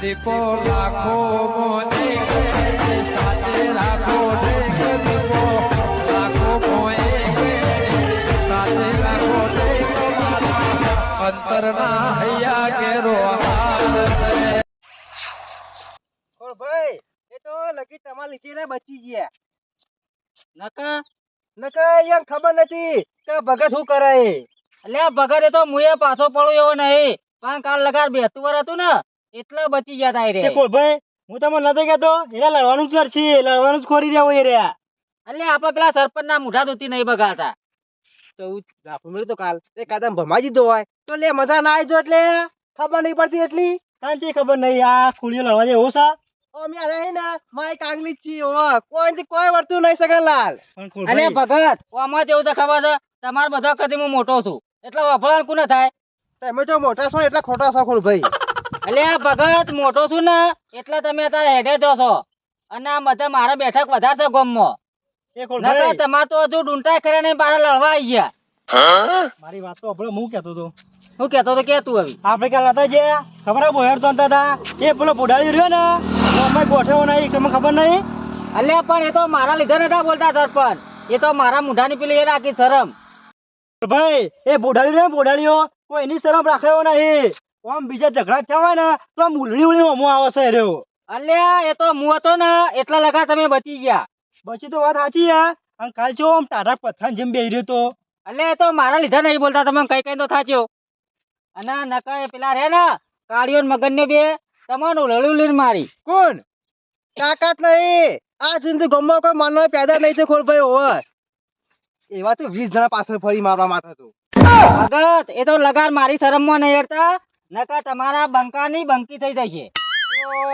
દીપો લાખો મોને સાથે રાખો ઢેક દીપો લાખો મોએ સાથે રાખો ઢેક મારા અંતરના હૈયા કેરો હાર છે ઓર ભાઈ એ તો લગી તમાર લીધે ને બચી ગયા નકા નકર એમ ખબર નથી કે ભગત શું કરે એ. અલ્યા ભગત એ તો મુએ પાછો પડ્યો એવો નહીં પણ કાલ લગાડ બેસતું વર હતું ને એટલે બચી ગયા થાય રે. કોઈ ભાઈ હું તમને નતો કહેતો એરા લડવાનું જ કરશે લડવાનું જ ખોરી રહ્યા હોય રહ્યા. એટલે આપણે પેલા સરપંચ ના મુઠા દૂતી નહીં બગાડતા. તો હું મળ્યો તો કાલ. એ કાદમ ભમાઈ દીધો હોય. તો લે મજા ના આવી જો એટલે. ખબર નહીં પડતી એટલી. કાંચી ખબર નહીં આ ખુલીઓ લડવા જેવો છે. ઓ મે અરે ને મારી કાંગલી છી ઓ કોઈ કોઈ વર્તું નહીં સગનલાલ અને ભગત આમાં જેવું તો ખબર છે તમાર બધા કદી હું મોટો છું. એટલે વફળાણ કોને થાય? તમે તો મોટા છો એટલે ખોટા છો ખોલભાઈ આ ભગત મોટો છું ને એટલે તમે અત્યારે હેડે જો છો. અને આ બધા મારા બેઠક વધારે છે ગોમમાં નકર તમાર તો હજુ ડૂંટાઈ કરે ને બાર લડવા આવી ગયા. મારી વાત તો આપણે હું કહેતો હતો? હું કેતો હતો કે તું આવી. આપણે કાલ હતા જે ખબર બોહેર તો હતા એ પેલો બુડાળી રહ્યો ને અમે ગોઠવો નહીં તમને ખબર નહીં? અલ્યા પણ એ તો મારા લીધે નતા બોલતા સરપંચ. એ તો મારા મુઢાની પેલી એ રાખી શરમ. ભાઈ એ બુડાળી રહ્યો ને બુડાળીઓ કોઈ એની શરમ રાખ્યો નહીં. આમ બીજા ઝઘડા થયા ને તો આમ ઉલડી ઉલડી અમો આવે છે રહ્યો અલ્યા એ તો હું હતો ને એટલા લગા તમે બચી ગયા. બચી તો વાત સાચી યા અને કાલ જો આમ ટાઢા પથ્થર જેમ બેહી રહ્યો તો? અલ્યા એ તો મારા લીધા નહીં બોલતા તમે કઈ કઈ તો થાચ્યો. અને નકર પેલા રે ને કાળીઓ ને મગન ને બે તમારું ઉલડી ઉલડી મારી. કોણ? તાકાત નહીં. આ જિંદગી ગમો કોઈ માનવ પેદા નહીં છે ખોલભાઈ ઓવર. એવા તો વીસ જણા પાછળ ફરી મારવા માટે તો. ભગત એ તો લગાર મારી શરમમાં નહીં હેડતા નકર તમારા બંકાની બંકી થઈ જશે.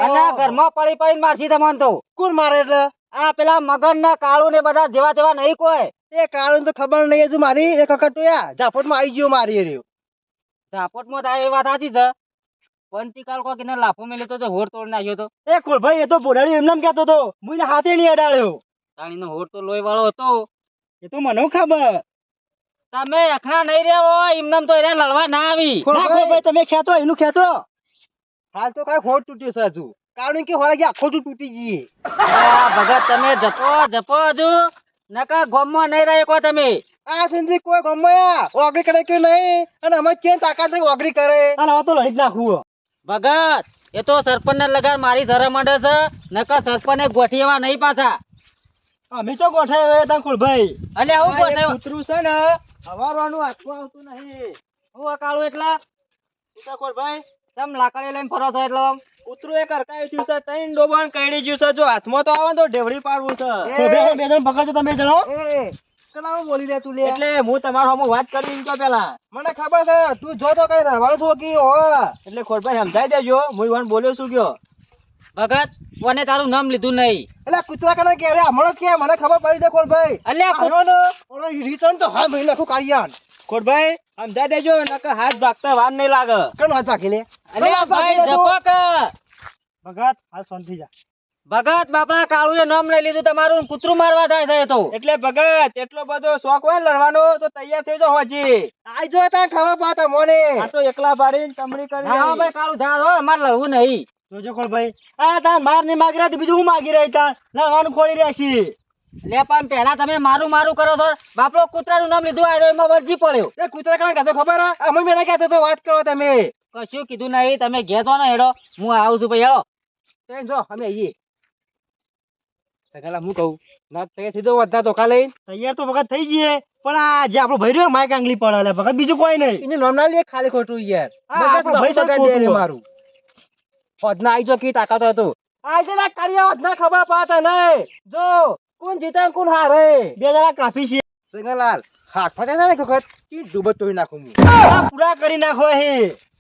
અને ઘરમાં પડી પડી મારશી તમને તો. કોણ મારે એટલે? આ પેલા મગન ને કાળુ ને બધા જેવા તેવા નહીં કોઈ. એ કાળુ તો ખબર નહીં હજુ મારી. એક વખત તો યા ઝાપટમાં આવી ગયો મારી રહ્યો રહ્યો. ઝાપટમાં થાય એ વાત સાચી છે. પંચી કાલ કોક એને લાફો મેલ્યો તો હોર તોડ નાખ્યો તો. એ ખોલભાઈ એ તો બોલાડી એમને કહેતો હતો. હું હાથે નહીં અડાડ્યો. તાણીનો હોર તો લોહી વાળો હતો. એ તો મને ખબર. તમે અખણા નહીં રહ્યા હોય એમને તો એને લડવા ના આવી. તમે ખેતો એનું ખેતો હાલ તો કઈ ખોટ તૂટ્યો છે હજુ. કારણ કે હોરા આખો જ તૂટી ગઈ. ભગત તમે જપો જપો હજુ. નકા ગોમમાં નહીં રહ્યો કો તમે. આ સંજી કોઈ ગોમમાં ઓગળી કરે કે નહીં? અને અમે કેમ તાકાત ઓગળી કરે? અને હવે તો લડી જ નાખવું ભગત એ તો સરપંચ ને લગાડ મારી સર મંડે છે. નકા સરપંચ ને ગોઠી નહીં પાછા. અમે તો ગોઠાય હવે તાં ભાઈ અલ્યા હું ગોઠાયો કૂતરું છે ને હવારવાનું હાથમાં આવતું નહીં. હું અકાળું એટલા? તું ભાઈ તમ લાકડી લઈને ફરો છો એટલે આમ. કૂતરું એક અરકાયું થયું છે તૈન ડોબાણ કઈડી ગયું છે. જો હાથમાં તો આવે તો ઢેવડી પાડવું છે. બે બે જણ પકડજો તમે જણો. કલામાં બોલી લે તું લે. એટલે હું તમારો હમ વાત કરી તો પેલા. મને ખબર છે તું જો તો કઈ રહેવાનું છો કે હો એટલે ખોટભાઈ સમજાઈ દેજો. હું ઈવન બોલ્યો છું ગયો ભગત કોને તારું નામ લીધું નહીં? એટલે કૂતરા કને કે અરે હમણાં કે મને ખબર પડી છે ખોટભાઈ. અલ્યા કૂત- આનો ને રીટર્ન તો હા મહિના નાખું કાઢિયાન ખોટભાઈ સમજા દેજો નકર હાથ ભાગતા વાર નહીં લાગે. કેમ હાથ ભાગી લે? અરે ભાઈ જપક ભગત હાથ શાંતિ જા. ભગત બાપડા કાળું એ નામ લઈ લીધું તમારું કૂતરું મારવા થાય છે તો. એટલે ભગત એટલો બધો શોખ હોય ને લડવાનો તો તૈયાર થઈ જાવ હજી. આજો ત્યાં ખબર પાતા મોને. આ તો એકલા પાડીને તમડી કરી હા ભાઈ કાળું જા હો મારે લડવું નહીં. જોજો કોલ ભાઈ? આ તાર માર ને માગી રહ્યા બીજું હું માગી રહી તાર? લડવાનું ખોલી રહ્યા છી. લે પણ પહેલા તમે મારું મારું કરો છો. બાપડો કૂતરાનું નામ લીધું આવ્યો એમાં વરજી પડ્યો. એ કૂતરા કાં કહેતો ખબર અમે મેં કહેતો તો વાત કરો તમે. કશું કીધું નહીં તમે ઘેતો ને હેડો. હું આવું છું ભાઈ હેડો તે જો અમે આવીએ સગાલા હું કહું? ના તૈયાર થઈ દો બધા તો કાલે તૈયાર તો વખત થઈ જઈએ પણ આ જે આપણો ભાઈ રહ્યો ને માઈક આંગલી પડે ભગત બીજું કોઈ નહીં. એનું નામ ના લે ખાલી ખોટું યાર. મારું. હોદના આઈ જો કી તાકાત હતો આજે ના કર્યા હોદના ખબર પાતા નહીં જો કોણ જીતે ને કોણ હારે. બે જણા કાફી છે. સિંગલાલ હાથ ફટે ને વખત? કી ડૂબત તોડી નાખું હું. પૂરા કરી નાખો હે.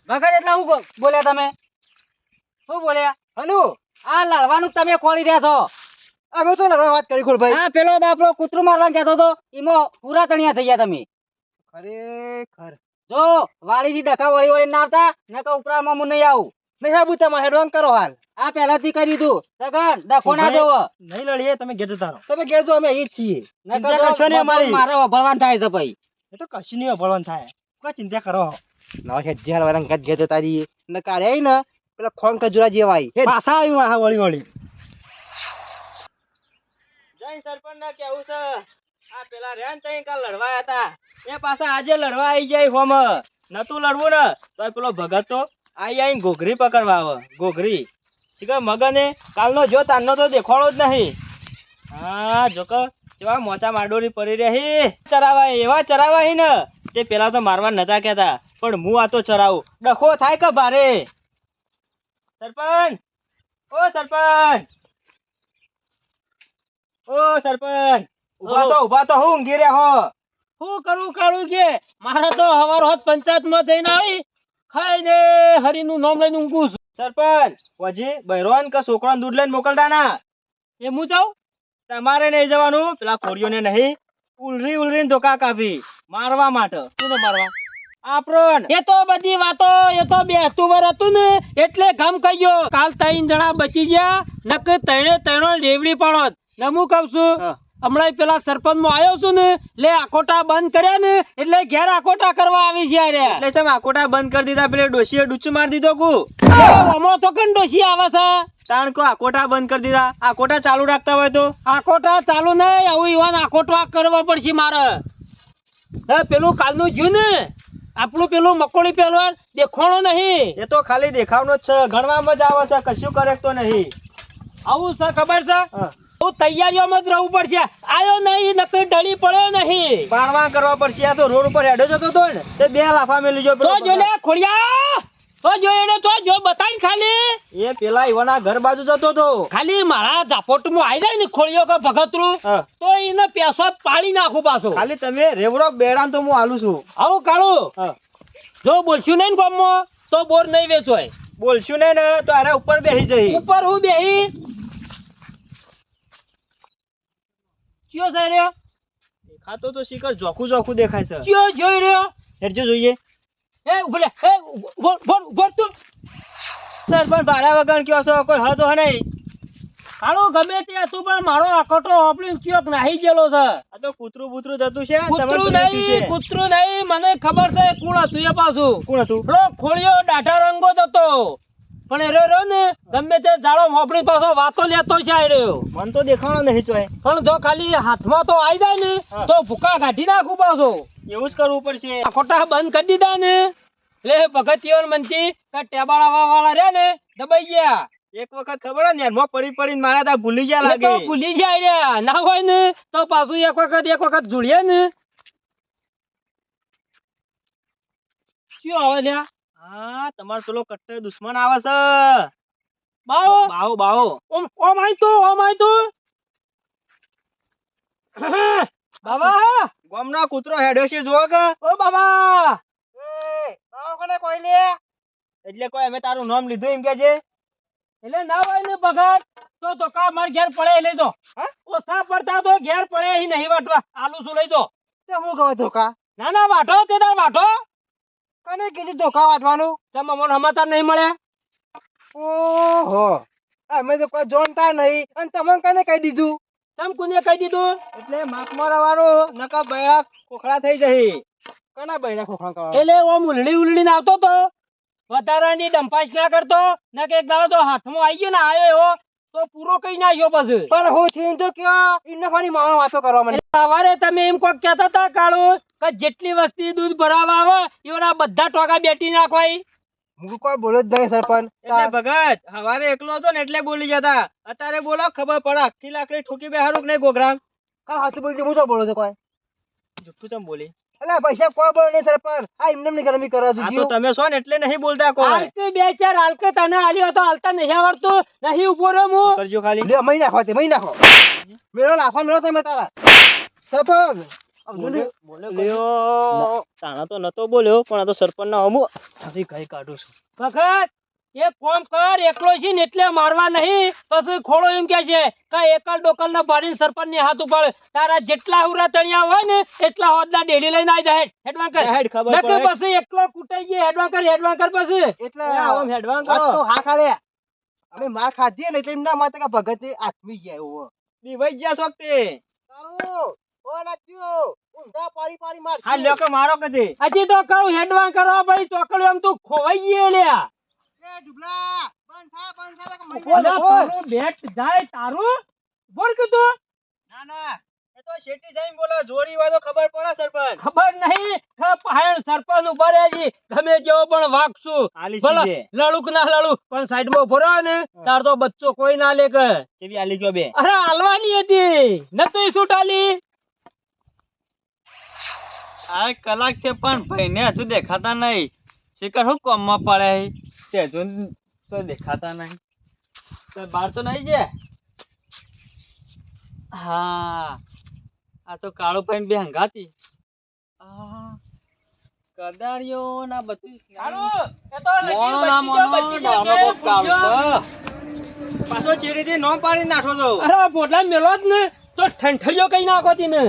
ભગત એટલે હું બોલ્યા તમે? શું બોલ્યા? હલો? આ લડવાનું તમે ખોલી રહ્યા છો. અમે તો લડવા વાત કરી ખોલ ભાઈ. હા પેલો બાપલો કૂતરું મારવા કહેતો હતો એમાં પૂરા તણિયા થઈ ગયા તમે. ખરેખર. જો વાડીથી ડખા વળી વળી ના આવતા તો ઉપરામાં હું નહીં આવું. નહીં આબુ તમારે હેડવાન કરો હાલ. આ પહેલાથી કરી દીધું. સગન ડખો ના જોવો. નહીં લડીએ તમે ઘેર જતા તમે ઘેર જો અમે અહીં જ છીએ. ચિંતા કરશો તો અમારી. મારે વભળવાનું થાય છે ભાઈ. એ તો કશું નહીં ભળવાનું થાય. કોઈ ચિંતા કરો. ના હેડ જ્યાં વાળા ગત ઘેર જતા ને કારે આવી ને પેલા ખોંગ ખજૂરા જેવા આઈ. પાછા આવ્યું આ વળી વળી. જય સરપંચ ના કેવું છે. આ પેલા રેન તઈ કાલ લડવાયા હતા. એ પાછા આજે લડવા આવી જાય હોમ. નતું લડવું ને તો પેલો ભગત તો આઈ આઈ ઘોઘરી પકડવા આવે, ઘોઘરી. શીખર મગને કાલનો જો તારનો તો દેખાડો જ નહીં. હા જોક કેવા મોચા માડોરી પડી રહી. ચરાવા એવા ચરાવા હી ને, તે પેલા તો મારવા નતા કહેતા. પણ હું આ તો ચરાવું. ડખો થાય કે ભારે? સરપંચ! ઓ સરપંચ! ઓ સરપંચ! ઊભા તો ઊભા તો, હું ઊંઘી રહ્યો શું કરું, કાળું કે? મારે તો હવાર હોત પંચાયતમાં જઈને આવી. હરીનું નામ લઈને ઊંઘું છું. સરપંચ વજી બહેરોન કે છોકરાને દૂધ લઈને મોકલતા ના. એ હું જાઉં? તમારે નહીં જવાનું પેલા ખોડીઓને નહીં. ઉલરી ઉલરીને ધોકા કાપી મારવા માટે. શું મારવા? આપણ એ તો બધી વાતો એ તો બેસતું વર હતું ને એટલે ગમ કહી ગયો. કાલ ત્રણ જણા બચી ગયા નક ત્રણે ત્રણો લેવડી પડો ને હું કહું છું. હમણાં પેલા સરપંચમાં આવ્યો છું ને લે આકોટા બંધ કર્યા ને એટલે ઘેર આકોટા કરવા આવી છે અરે. એટલે તમે આકોટા બંધ કરી દીધા પેલે ડોશીએ ડૂચું મારી દીધો કુ. અમો તો કન ડોશી આવે છે? કારણ કે આકોટા બંધ કરી દીધા. આકોટા ચાલુ રાખતા હોય તો? આકોટા ચાલુ નહીં આવું યુવાન આકોટવા કરવા પડશે મારે. હે પેલું કાલનું જ્યું ને? આપણું પેલું મકોડી પેલું દેખાણો નહીં. એ તો ખાલી દેખાવનો જ છે ગણવામાં જ આવે છે કશું કરે તો નહીં. આવું છે ખબર છે? હા. તૈયારીઓમાં જ રહેવું પડશે. આયો નહીં નકર ઢળી પડ્યો નહીં. પાણવા કરવા પડશે. આ તો રોડ ઉપર હેડો જતો હતો ને તે બે લાફા મેલી જો તો જો લે ખોડિયા! તો જો એને તો જો બતાઈ ખાલી. એ પેલા ઈવાના ઘર બાજુ જતો હતો. ખાલી મારા ઝાપોટમાં આવી જાય ને ખોળિયો કે ભગતરું તો એને પેસો પાડી નાખું પાછો. ખાલી તમે રેવડો બેરામ તો હું હાલું છું. આવું કાળું. જો બોલશું નહીં ને ગામમાં તો બોર નહીં વેચોય બોલશું નહીં ને તો અરે ઉપર બેસી જઈ. ઉપર હું બેહી? ચિયો છે રહ્યો? દેખાતો તો શિખર જોખું જોખું દેખાય છે. ચિયો જોઈ રહ્યો? હેડજો જોઈએ. એ ઉભલે એ ઊભો ઊભો ઊભો તું. સર પણ ભાડા વગર કયો છો? કોઈ હતો નહીં. કાળો ગમે તે હતું પણ મારો આખોટો ઓપલિંગ ચિયોક નાહી ગયેલો છે. આ તો કૂતરું બૂતરું જતું છે કૂતરું નહીં કૂતરું નહીં મને ખબર છે કોણ હતું એ પાછું. કોણ હતું? ખોળિયો દાઢા રંગો જ હતો. પણ એરો રહ્યો ને ગમે તે જાળો મોપડી પાછો વાતો લેતો છે આ રહ્યો. મન તો દેખાણો નહીં ચોય પણ જો ખાલી હાથમાં તો આવી જાય ને તો ભૂકા કાઢી નાખું પાછો. એવું જ કરવું પડશે. ખોટા બંધ કરી દીધા ને. એટલે ભગતીઓ મનથી ટેબાળા વાળા રહ્યા ને દબાઈ ગયા. એક વખત ખબર ને એમાં પડી પડીને મારા તા ભૂલી ગયા તો લાગે. ભૂલી જાય રહ્યા. ના હોય ને તો પાછું એક વખત એક વખત જોડીએ ને. શું આવે લ્યા? હા તમારો પેલો કટ્ટર દુશ્મન આવે છે. બાવો. બાવો બાવો. ઓમ ઓમ તો ઓમ આય તો. બાબા ગોમનો કૂતરો હેડ્યો છે જો કે. ઓ બાબા એ, બાવા કોને કોઈ લે? એટલે કોઈ અમે તારું નામ લીધું એમ કે છે? એટલે ના હોય ને ભગત તો તો કા માર ઘેર પડે લઈ દો. ઓછા પડતા તો ઘેર પડે નહીં વાટવા. આલુ શું લઈ દો? તે હું કહો ધોકા? ના ના વાટો તે તાર વાટો. કને કીધું ધોકા વાટવાનું તમે મને સમાચાર નહીં મળે? ઓહો. અમે તો કોઈ જોનતા નહીં. અને તમને કને કહી દીધું? તમ કોને કહી દીધું? એટલે માપમાં રહેવાનું નકા બૈરા ખોખડા થઈ જશે. કના બૈરા ખોખડા કરવા એટલે ઓમ ઉલડી ઉલડીને આવતો તો? વધારાની ડંપાસ ના કરતો? ને કે એક દાડો તો હાથમાં આવી ગયો ને આયો એવો તો પૂરો કઈ નાખ્યો પછી. પણ હું થઈને તો કયો? ઇન્ના ફાની માવા વાતો કરવા મને સવારે તમે એમ કોક કહેતા હતા કાળુ કે જેટલી વસ્તી દૂધ ભરાવા આવે એના બધા ટોકા બેટી નાખવાય. હું કોઈ બોલો જ નહીં સરપંચ. એટલે ભગત હવારે એકલો હતો ને એટલે બોલી જતા. અત્યારે બોલો ખબર પડે આખી લાકડી ઠોકી બે હારું નહીં ગોગરામ? કાલ હાથું બોલતી હું તો બોલો છો કોઈ? જુઠ્ઠું ચમ બોલી. એટલે પૈસા કોઈ બોલો નહીં સરપંચ. આ એમને એમની ગરમી કરવા આ તો તમે છો ને એટલે નહીં બોલતા કોઈ હાલકે બે ચાર હાલકે તને આલ્યો હતો હાલતા નહીં આવડતું. નહીં ઊભો રહ્યો હું. કરજો ખાલી. લ્યો મહી નાખો તે મહી નાખો. મેળો લાફા મેળો તમે તારા. સરપંચ. તાણા તો નતો બોલ્યો પણ આ તો સરપંચ ના અમુ હજી કઈ કાઢું છું? વખત એ કોમ કર એકલો છે ને એટલે મારવા નહીં. પછી ખોળો એમ કે છે કે એકલ ડોકલ ના પાડીને સરપંચની હાથ ઉપર તારા જેટલા હુરા તણિયા હોય ને એટલા હોદના ડેડી લઈને આવી જાય હેડવાન કર હેડ ખબર પડે. પછી એકલો કૂટાઈ ગયો હેડવાન કર કર પછી. એટલે આમ હેડવાન વાત તો હા ખાલે. અમે માર ખાધી ને એટલે એમના માટે કે ભગત આથમી ગયા એવો. બીવાઈ ગયા તારું. નાચ્યો ઊંધા પાડી પાડી માર હા લોકો મારો કદી. હજી તો કહું હેડવાન કરો ભાઈ ચોકડીઓ એમ તું ખોવાઈ ગયો લ્યા એ ડુબલા અલ્યા, તારું બેટ જાય તારું? બોલ કીધું ના ના એ તો શેટી જઈને બોલો જોડી હોય ખબર પડે સરપંચ. ખબર નહીં કે પાયણ સરપંચ ઊભા રહે ગમે જેવો પણ વાગશું. આલી સીજે. લડુક ના લડુક પણ સાઈડમાં ઊભો રહ્યો ને તાર તો બચ્ચો કોઈ ના લે કે. કેવી આલી ગયો બે? અરે હાલવાની હતી. નતું શું આલી આ કલાક છે પણ ભાઈને હજુ દેખાતા નહીં. શિખર શું કોમમાં પડે? તે હજુ તો દેખાતા નહીં. તો બહાર તો નહીં છે હા. આ તો કાળો ભાઈ બે હંગાતી. કદાળિયો ના બધું કાળું, એ તો. પાછો ચેડીથી નો પાડી નાખો તો. અરે પોટલા મેલો જ ને તો ઠંઠલિયો કઈ નાખો તી ને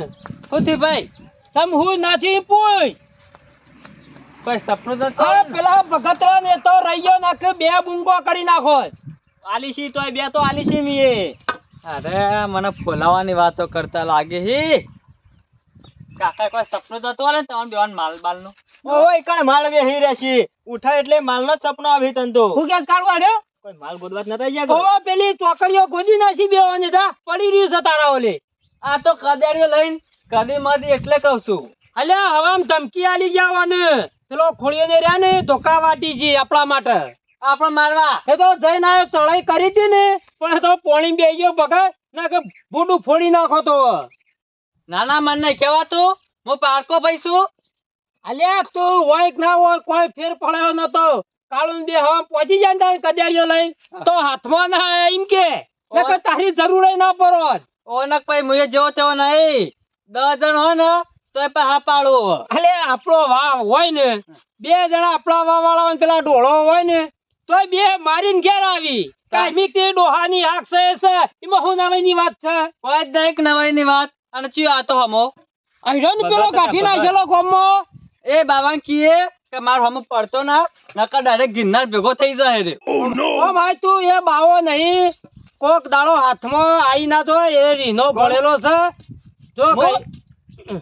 હોતી ભાઈ તમ હું નાથી પૂછ કોઈ સપનું તો આ પેલા ભગતરા ને તો રહીયો નાખે બે બુંગો કરી નાખો. આલીશી તોય બે તો આલીશી મીએ. અરે મને ફોલાવાની વાતો કરતા લાગે હે. કાકા કોઈ સપનું તો તો ને તમને બેવાન માલ બાલનું ઓય કણ માલ બેહી રહેશી ઉઠા એટલે માલ નો સપનો આવી તન તો હું કેસ કાઢવા આડ્યો કોઈ માલ ગોદવાત નતા ગયા પેલી ચોકડીઓ ગોદી નાસી બેવાની તા પડી રહ્યું છે તારા ઓલે. આ તો કદેડીઓ લઈને કદી મદી એટલે કહું છું. અલે હવામ ધમકી આલી જવાને પેલો ખોળીઓ ને રહ્યા ને ધોકા વાટી છે આપણા માટે. આપણે મારવા. એ તો જઈને આવ્યો ચડાઈ કરી હતી ને પણ તો પોણી બે ગયો ભગત ના કે બુડું ફોડી નાખો તો. નાના મને ને કેવાતું હું પારકો ભાઈ છું. અલ્યા તું હોય કે ના હોય કોઈ ફેર પડાયો નતો. કાળું બે હવા પહોંચી જાય ને તારી કદેડીઓ લઈને તો હાથમાં ના એમ કે. તારી જરૂર ના પડો ઓનક ભાઈ મુએ જેવો તેવો નહીં. દસ જણ હોય ને તોય હા પાડું અલે આપણો વાવ હોય ને બે જણા આપણા વાવ વાળા હોય પેલા ડોળો હોય ને તોય બે મારીને ઘેર આવી. કાયમી તે ડોહાની આંખ છે એ છે એમાં શું નામની વાત છે? કોઈ જ નવાઈ ની વાત. અને ચિયો આતો હમો? અહીરો ને પેલો કાઢી નાખેલો ગોમમાં એ બાબા કીએ કે માર હમો પડતો ના નકર ડાયરેક્ટ ગિરનાર ભેગો થઈ જાય રે. ઓ ભાઈ તું એ બાવો નહીં. કોક દાડો હાથમાં આઈ ના તો એ રીનો ભળેલો છે. જો ભાઈ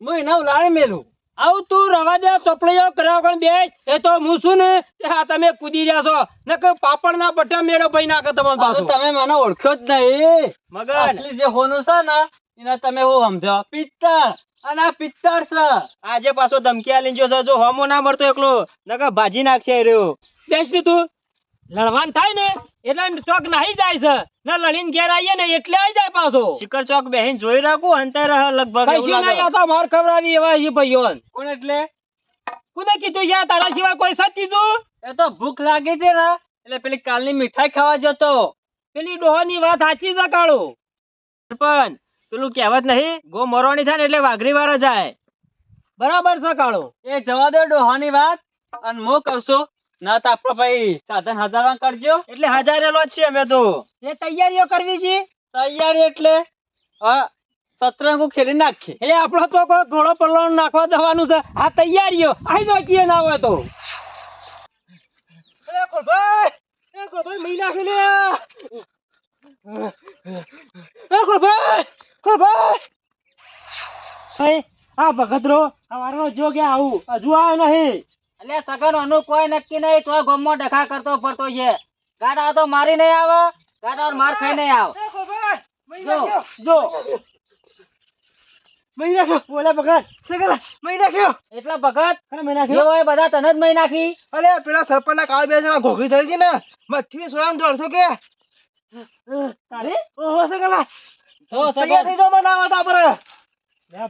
હું એના ઉલાળે મેલું. આવું તું રવા દે ચોપડીઓ કર્યા પણ બે એ તો હું છું ને હા તમે કૂદી રહ્યા છો. નકર પાપડના બટા મેળો ભાઈ નાખે તમારે પાછું પાછું. તમે મને ઓળખ્યો જ નહીં. મગર અસલી જે હોનું છે ને એના તમે હું સમજો? પિત્તળ. અને આ પિત્તળ છે. આજે પાછો ધમકી આલી છે જો હોમો ના મળતો એકલો. નકર ભાજી નાખશે રહ્યો. બેસ તું. લડવાન થાય ને એટલે ચોક નાહી જાય છે. ને લડીને ઘેર આવીએ ને એટલે આવી જાય પાછો. શિખર ચોક બેહીન જોઈ રાખું અંતર લગભગ કશું નહીં. આવતા માર ખવડાવી એવા છે ભાઈઓ કોણ એટલે? કોને કીધું છે તારા સિવાય કોઈ સતી કીધું? એ તો ભૂખ લાગી છે ને એટલે પેલી કાલની મીઠાઈ ખાવા જતો. પેલી ડોહાની વાત સાચી છે કાળો. સરપંચ પેલું કહેવત નહીં ગો મરવાની થાય ને એટલે વાઘરી વાળા જાય. બરાબર છે કાળો. એ જવા દો ડોહાની વાત અને મો છું ના તો આપણો ભાઈ સાધન હજાર કરજો. એટલે હજારેલો જ છે અમે તો. એ તૈયારીઓ કરવી છે? તૈયારી એટલે હા, સતરંગો ખેલી નાખીએ. એટલે આપણો તો કોઈ ઘોડો પલ્લો નાખવા દેવાનું છે. આ તૈયારીઓ આઈ કીએ ના હોય તો. લે. આ ભગતરો સવારનો જો કે આવું. હજુ આવ્યો નહીં. એટલે સગન અનુ કોઈ નક્કી નહીં તો ગમમાં ડખા કરતો ફરતો છે. ગાડા તો મારી નહીં આવે ગાડા માર ખાઈ નહીં આવે. જો જો. મહી નાખ્યો બોલે ભગત સગલા મહી નાખ્યો એટલે ભગત ખરે મહી નાખ્યો હોય બધા તને જ મહી નાખી અરે પેલા સરપંચના કાળ બે જણા ઘોઘરી થઈ ગઈ ને મથથી સોળાને દોડશો કે. તારે? ઓહો સગલા જો થઈ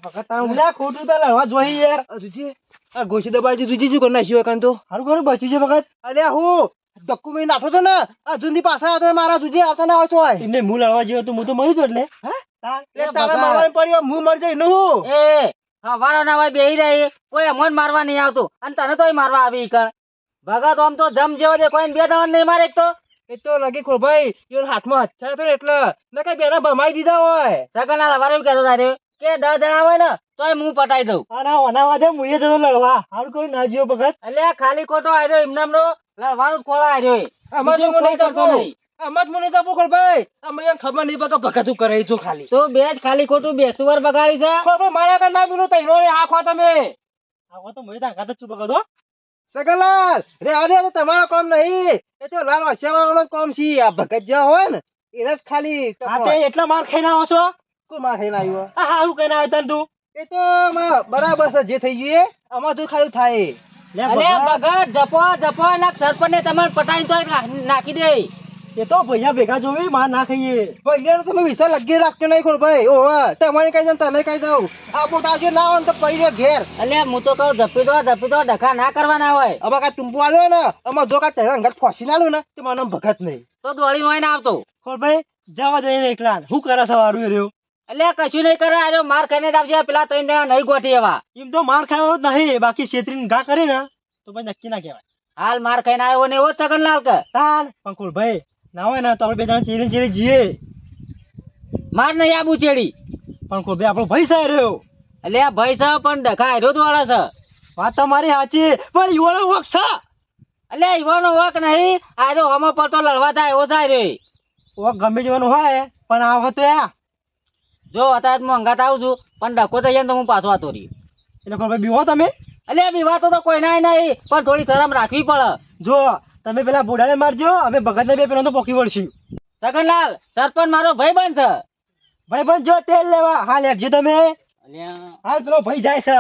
ભગત તારું ખોટું તો લડવા જોઈ યાર. અજુજી આ ગોશી દબાજી તુજી શું કરી નાખ્યું કાન તો હારું ખરું બચી છે વખત. અલે હું ધક્કુ મેં નાખો તો ને આ જુંદી પાછા આવતા ને મારા તુજી આવતા ના આવતો હોય એમને હું લડવા જેવો તો હું તો મરી જો એટલે. હે? તારે. મારવાનું પડ્યો હું મરી જઈ નું એ હવારો ના હોય બેહી રહી. કોઈ અમોન મારવા નહીં આવતું. અને તને તોય મારવા આવી કણ ભગત આમ તો જમ જેવો દે કોઈ બે જણા નહીં મારે તો. એ તો લગી ખોલ ભાઈ ઈવન હાથમાં હથિયાર હતો ને એટલે. ને કઈ બેના ભમાઈ દીધા હોય. સગન આ લવારે કહેતો તારે. કે દસ જણા હોય ને તોય હું પટાઈ દઉં. અને ઓના વાજે મુએ જતો લડવા. હારું કોઈ ના જીવો ભગત એટલે ખાલી ખોટો આવ્યો એમના એમનો લડવાનું ખોળા આવ્યો આમાં તો નહીં કરતો નહીં. આમાં મને તો ખોલ ભાઈ. અમે ખબર નહીં પડે કે ભગત તું કરે છો ખાલી. તો બે જ ખાલી ખોટું બેસતું વાર બગાડી છે. ખોલ મારા કર ના મિલો તૈનો ને આખો તમે. આખો તો મને તાકાત જ છું ભગત સગલાલ રે રેવા તો તમારો કામ નહીં. એ તો લાલ વાળો કામ છે. આ ભગત જેવા હોય ને એને જ ખાલી હા તે એટલા માર ખાઈ ના છો? કોણમાં ખાઈને આવ્યો. આ હારું કહીને આવ્યો તને તું? એ તો માં બરાબર છે જે થઈ ગયું એ. આમાં તો ખાલી થાય. અરે ભગત જપો જપો ના સરપંચ ને તમારે પટાઈ તો નાખી દે. એ તો ભૈયા ભેગા જોવી માં ના ખાઈએ. ભૈયા તો તમે વિશ્વાસ લગી રાખતો નહીં ખોર ભાઈ. ઓહો તમારે કઈ દઉં તને કઈ જાવ આ બોટ આવજો ના હોય તો પડી ઘેર. એટલે હું તો કહું ધપી દો ધપી દો ડખા ના કરવાના હોય. આમાં કાંઈ ટૂંપો આવ્યો ને અમે જો કાંઈ તેના અંગત ફોસી ના ને તો મને ભગત નહીં. તો દોડી હોય ને આવતો. ખોરભાઈ જવા દે એકલા. હું કરે સવારું રહ્યો? એટલે કશું નહીં કરે આજો માર ખાઈને આવશે પેલા ત્રણ જણા નહીં ગોઠી એવા. એમ તો માર ખાયો જ નહીં બાકી છેતરીને ઘા કરી ને તો પછી નક્કી ના કહેવાય. હાલ માર ખાઈને આવ્યો ને એવો છગનલાલ કે. તાન પંકુલ ભાઈ ના હોય ને તો આપણે બે જણા ચીરી ચીરી જીએ. માર નહીં આબુ ચેડી પંકુલ ભાઈ આપણો ભાઈ સાહેબ રહ્યો. એટલે આ ભાઈ સાહેબ પણ ડખા હેરો વાળા છે. વાત તમારી સાચી પણ યુવાનો વખ છે. એટલે યુવાનો વક નહીં આજો હમો પડતો લડવા થાય એવો સાહેબ રે. વખ ગમે જવાનું હોય પણ આ વખતે આ જો અત્યારે અંગાત આવું છું પણ ડકો થઈ જાય તો હું પાછો આતો રહી એટલે ખોરભાઈ બીવો તમે? એટલે વિવાતો તો કોઈ ના નહીં પણ થોડી શરમ રાખવી પડે. જો તમે પેલા બુઢાને મારજો અમે ભગતને બે પેલા તો પોકી વળશું. સગનલાલ સરપંચ મારો ભાઈ બન છે. ભાઈ બંધ જો તેલ લેવા. હાલ હેઠજો તમે. હાલ પેલો ભાઈ જાય છે.